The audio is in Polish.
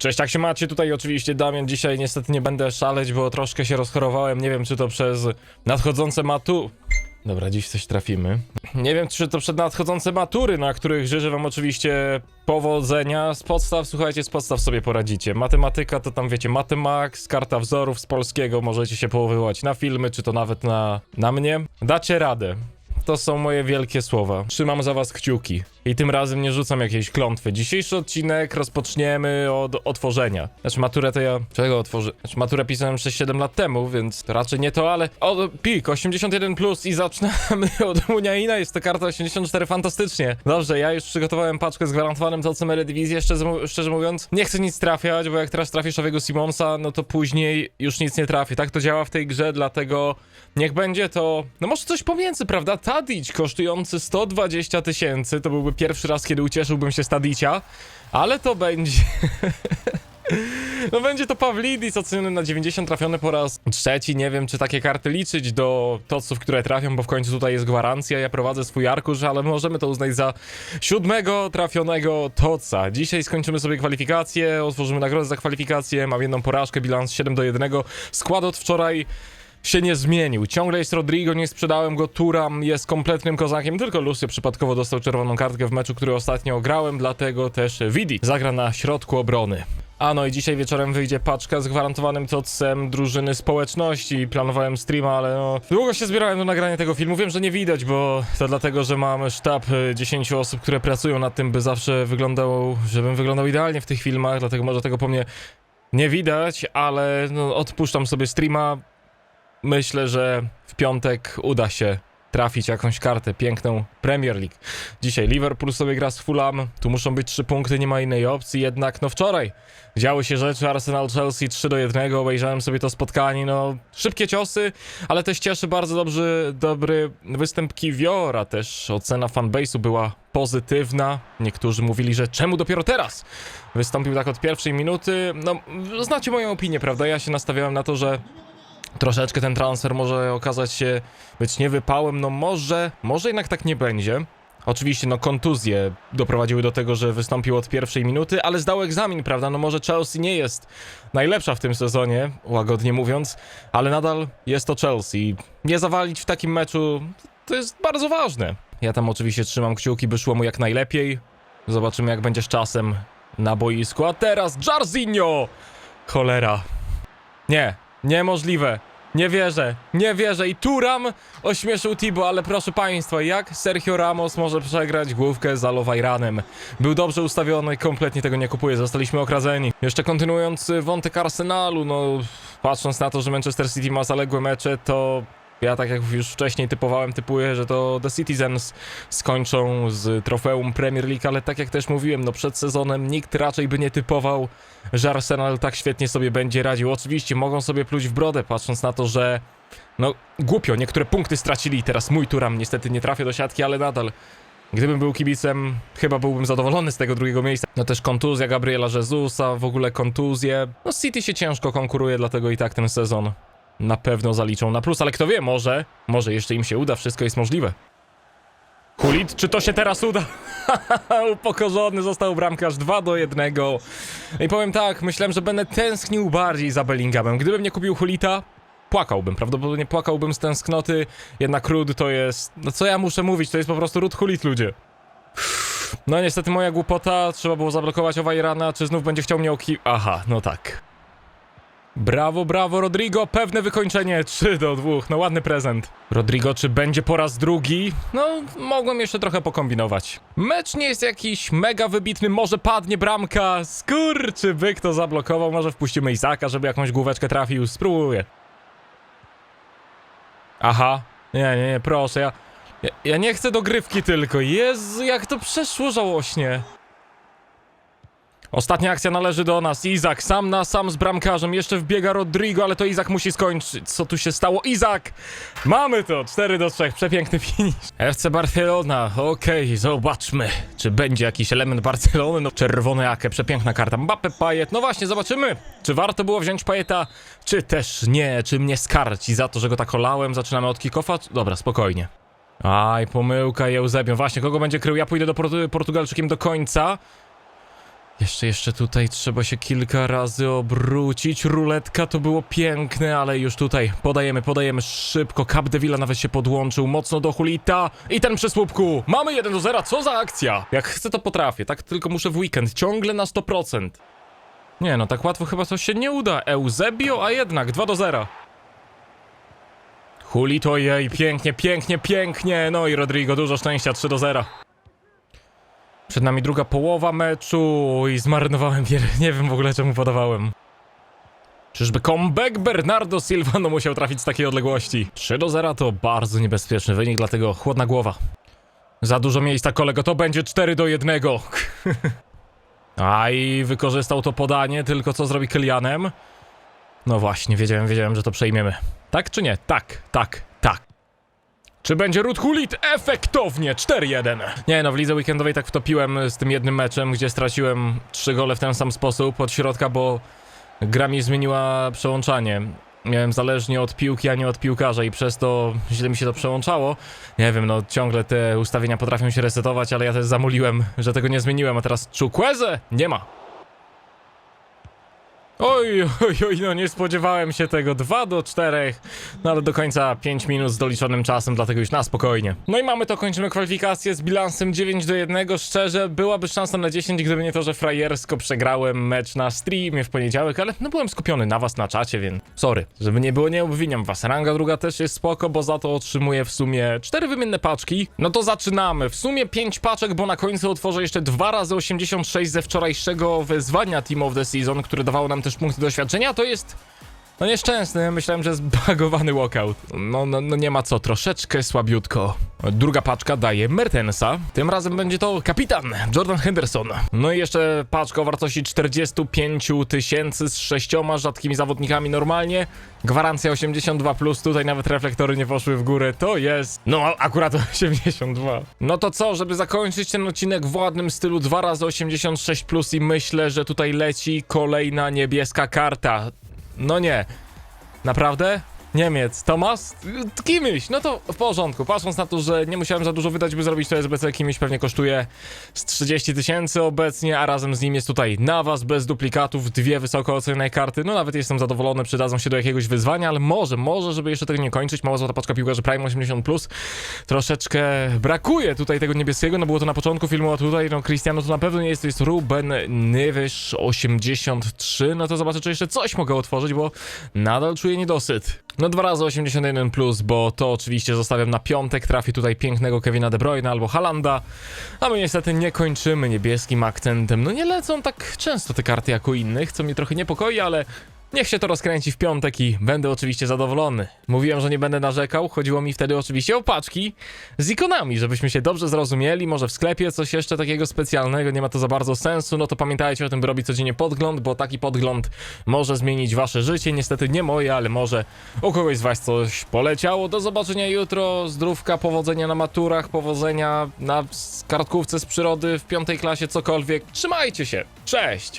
Cześć, jak się macie? Tutaj oczywiście Damian. Dzisiaj niestety nie będę szaleć, bo troszkę się rozchorowałem. Nie wiem, czy to przez nadchodzące matu... Dobra, dziś coś trafimy. Nie wiem, czy to przed nadchodzące matury, na których życzę wam oczywiście powodzenia. Z podstaw, słuchajcie, z podstaw sobie poradzicie. Matematyka to tam, wiecie, Matemax, karta wzorów z polskiego, możecie się powoływać na filmy, czy to nawet na, na mnie. Dacie radę. To są moje wielkie słowa. Trzymam za was kciuki. I tym razem nie rzucam jakiejś klątwy. Dzisiejszy odcinek rozpoczniemy od otworzenia. Znaczy maturę to ja... Czego otworzę? Znaczy maturę pisałem 6-7 lat temu, więc raczej nie to, ale... O, pik, 81+, plus i zaczynamy od Muniaina. Jest to karta 84, fantastycznie. Dobrze, ja już przygotowałem paczkę z gwarantowanym tocem Eredivisie, szczerze, szczerze mówiąc. Nie chcę nic trafiać, bo jak teraz trafisz owego Simonsa, no to później już nic nie trafi. Tak to działa w tej grze, dlatego niech będzie to... No może coś pomiędzy, prawda? Tadić kosztujący 120 tysięcy, to byłby pierwszy raz, kiedy ucieszyłbym się z Tadicia, ale to będzie... No będzie to Pawlidis oceniony na 90, trafiony po raz trzeci. Nie wiem, czy takie karty liczyć do toców, które trafią, bo w końcu tutaj jest gwarancja. Ja prowadzę swój arkusz, ale możemy to uznać za siódmego trafionego toca. Dzisiaj skończymy sobie kwalifikacje, otworzymy nagrodę za kwalifikację. Mam jedną porażkę, bilans 7 do 1. Skład od wczoraj się nie zmienił. Ciągle jest Rodrigo, nie sprzedałem go. Turam jest kompletnym kozakiem. Tylko Lucio przypadkowo dostał czerwoną kartkę w meczu, który ostatnio grałem, dlatego też Vidi zagra na środku obrony. A no i dzisiaj wieczorem wyjdzie paczka z gwarantowanym tocem drużyny społeczności. Planowałem streama, ale no... Długo się zbierałem do nagrania tego filmu. Wiem, że nie widać, bo to dlatego, że mam sztab y, 10 osób, które pracują nad tym, by zawsze wyglądał, żebym wyglądał idealnie w tych filmach, dlatego może tego po mnie nie widać, ale no, odpuszczam sobie streama. Myślę, że w piątek uda się trafić jakąś kartę piękną Premier League. Dzisiaj Liverpool sobie gra z Fulham, tu muszą być trzy punkty, nie ma innej opcji, jednak no wczoraj działy się rzeczy, Arsenal-Chelsea 3 do 1, obejrzałem sobie to spotkanie, no szybkie ciosy, ale też cieszy bardzo dobry, dobry występ Kiwiora, też ocena fanbase'u była pozytywna, niektórzy mówili, że czemu dopiero teraz? Wystąpił tak od pierwszej minuty, no znacie moją opinię, prawda, ja się nastawiałem na to, że troszeczkę ten transfer może okazać się być niewypałem, no może, może jednak tak nie będzie. Oczywiście, no kontuzje doprowadziły do tego, że wystąpił od pierwszej minuty, ale zdał egzamin, prawda? No może Chelsea nie jest najlepsza w tym sezonie, łagodnie mówiąc, ale nadal jest to Chelsea. Nie zawalić w takim meczu to jest bardzo ważne. Ja tam oczywiście trzymam kciuki, by szło mu jak najlepiej. Zobaczymy, jak będzie z czasem na boisku. A teraz Jarzinho! Cholera. Nie, niemożliwe. Nie wierzę, nie wierzę. I Turam ośmieszył Tibo, ale proszę państwa, jak Sergio Ramos może przegrać główkę z Alowajranem? Był dobrze ustawiony, kompletnie tego nie kupuje, zostaliśmy okradzeni. Jeszcze kontynuując wątek Arsenalu, no patrząc na to, że Manchester City ma zaległe mecze, to ja tak jak już wcześniej typowałem, typuję, że to The Citizens skończą z trofeum Premier League, ale tak jak też mówiłem, no przed sezonem nikt raczej by nie typował, że Arsenal tak świetnie sobie będzie radził. Oczywiście mogą sobie pluć w brodę, patrząc na to, że no głupio, niektóre punkty stracili teraz mój turam niestety nie trafia do siatki, ale nadal Gdybym był kibicem, chyba byłbym zadowolony z tego drugiego miejsca. No też kontuzja Gabriela Jezusa, w ogóle kontuzje. No City się ciężko konkuruje, dlatego i tak ten sezon na pewno zaliczą na plus, ale kto wie, może, może jeszcze im się uda, wszystko jest możliwe. Hulit, czy to się teraz uda? Upokorzony został bramkarz 2 do 1. I powiem tak, myślałem, że będę tęsknił bardziej za Bellinghamem. Gdybym nie kupił Hulita, płakałbym, prawdopodobnie płakałbym z tęsknoty, jednak Rud to jest... No co ja muszę mówić, to jest po prostu Rud Hulit, ludzie. No niestety moja głupota, trzeba było zablokować Owajrana, czy znów będzie chciał mnie oki... Aha, no tak. Brawo, brawo, Rodrigo, pewne wykończenie, 3 do 2, no ładny prezent. Rodrigo, czy będzie po raz drugi? No, mogłem jeszcze trochę pokombinować. Mecz nie jest jakiś mega wybitny, może padnie bramka, skurczy byk to zablokował, może wpuścimy Izaka, żeby jakąś główeczkę trafił, spróbuję. Aha, nie, nie, nie, proszę, ja, ja, ja nie chcę dogrywki tylko, Jezu, jak to przeszło żałośnie. Ostatnia akcja należy do nas. Izak sam na sam z bramkarzem. Jeszcze wbiega Rodrigo, ale to Izak musi skończyć. Co tu się stało? Izak! Mamy to! 4 do 3. Przepiękny finish. FC Barcelona. Okej, zobaczmy. Czy będzie jakiś element Barcelony? No, czerwone jakie. Przepiękna karta. Mbappe, Pajet. No właśnie, zobaczymy. Czy warto było wziąć Pajeta, czy też nie. Czy mnie skarci za to, że go tak olałem. Zaczynamy od kickofa. Dobra, spokojnie. Aj, pomyłka Eusebią. Właśnie, kogo będzie krył? Ja pójdę do Portu Portugalczykiem do końca. Jeszcze, jeszcze tutaj trzeba się kilka razy obrócić. Ruletka to było piękne, ale już tutaj podajemy, podajemy szybko. Capdevila nawet się podłączył mocno do Hulita. I ten przy słupku. Mamy 1 do 0. Co za akcja? Jak chcę, to potrafię. Tak tylko muszę w weekend. Ciągle na 100%. Nie no, tak łatwo chyba to się nie uda. Eusebio, a jednak 2 do 0. Hulito, jej, pięknie, pięknie, pięknie. No i Rodrigo, dużo szczęścia, 3 do 0. Przed nami druga połowa meczu i zmarnowałem wiele. Nie wiem w ogóle czemu podawałem. Czyżby comeback Bernardo Silva no musiał trafić z takiej odległości? 3 do 0 to bardzo niebezpieczny wynik, dlatego chłodna głowa. Za dużo miejsca kolego, to będzie 4 do 1. A i wykorzystał to podanie, tylko co zrobi Kylianem? No właśnie, wiedziałem, wiedziałem, że to przejmiemy. Tak czy nie? Tak, tak. Czy będzie Ruth Hulit? Efektownie! 4-1. Nie no, w lidze weekendowej tak wtopiłem z tym jednym meczem, gdzie straciłem trzy gole w ten sam sposób od środka, bo gra mi zmieniła przełączanie. Miałem zależnie od piłki, a nie od piłkarza i przez to źle mi się to przełączało. Nie wiem, no ciągle te ustawienia potrafią się resetować, ale ja też zamuliłem, że tego nie zmieniłem, a teraz Chukwueze nie ma. Oj, oj, oj, no nie spodziewałem się tego. 2 do 4, no ale do końca 5 minut z doliczonym czasem, dlatego już na spokojnie. No i mamy to, kończymy kwalifikację z bilansem 9 do 1. Szczerze, byłaby szansa na 10, gdyby nie to, że frajersko przegrałem mecz na streamie w poniedziałek, ale no byłem skupiony na was na czacie, więc sorry. Żeby nie było, nie obwiniam was. Ranga druga też jest spoko, bo za to otrzymuję w sumie 4 wymienne paczki. No to zaczynamy. W sumie 5 paczek, bo na końcu otworzę jeszcze 2 razy 86 ze wczorajszego wezwania Team of the Season, które dawało nam też punkty doświadczenia. To jest no nieszczęsny, myślałem, że zbagowany walkout. No, no, no nie ma co, troszeczkę słabiutko. Druga paczka daje Mertensa. Tym razem będzie to kapitan Jordan Henderson. No i jeszcze paczka o wartości 45 tysięcy z sześcioma rzadkimi zawodnikami normalnie. Gwarancja 82+, plus, tutaj nawet reflektory nie poszły w górę. To jest, no akurat 82. No to co, żeby zakończyć ten odcinek w ładnym stylu 2 razy 86 plus i myślę, że tutaj leci kolejna niebieska karta. No nie. Naprawdę? Niemiec, Tomas? Y, Kimś, no to w porządku. Patrząc na to, że nie musiałem za dużo wydać, by zrobić to SBC, kimś pewnie kosztuje z 30 tysięcy obecnie, a razem z nim jest tutaj na was bez duplikatów, dwie wysoko ocenione karty. No nawet jestem zadowolony, przydadzą się do jakiegoś wyzwania, ale może, może, żeby jeszcze tego nie kończyć, mała złota paczka piłkarzy Prime 80+, plus. troszeczkę brakuje tutaj tego niebieskiego, no było to na początku filmu, a tutaj, no Cristiano to na pewno nie jest, to jest Ruben Nywyż 83, no to zobaczę, czy jeszcze coś mogę otworzyć, bo nadal czuję niedosyt. No dwa razy 81 plus, bo to oczywiście zostawiam na piątek, trafi tutaj pięknego Kevina De Bruyne albo Halanda, a my niestety nie kończymy niebieskim akcentem. No nie lecą tak często te karty jak u innych, co mnie trochę niepokoi, ale Niech się to rozkręci w piątek i będę oczywiście zadowolony. Mówiłem, że nie będę narzekał, chodziło mi wtedy oczywiście o paczki z ikonami, żebyśmy się dobrze zrozumieli, może w sklepie coś jeszcze takiego specjalnego, nie ma to za bardzo sensu, no to pamiętajcie o tym, by robić codziennie podgląd, bo taki podgląd może zmienić wasze życie, niestety nie moje, ale może u kogoś z was coś poleciało. Do zobaczenia jutro, zdrówka, powodzenia na maturach, powodzenia na kartkówce z przyrody w piątej klasie, cokolwiek. Trzymajcie się, cześć!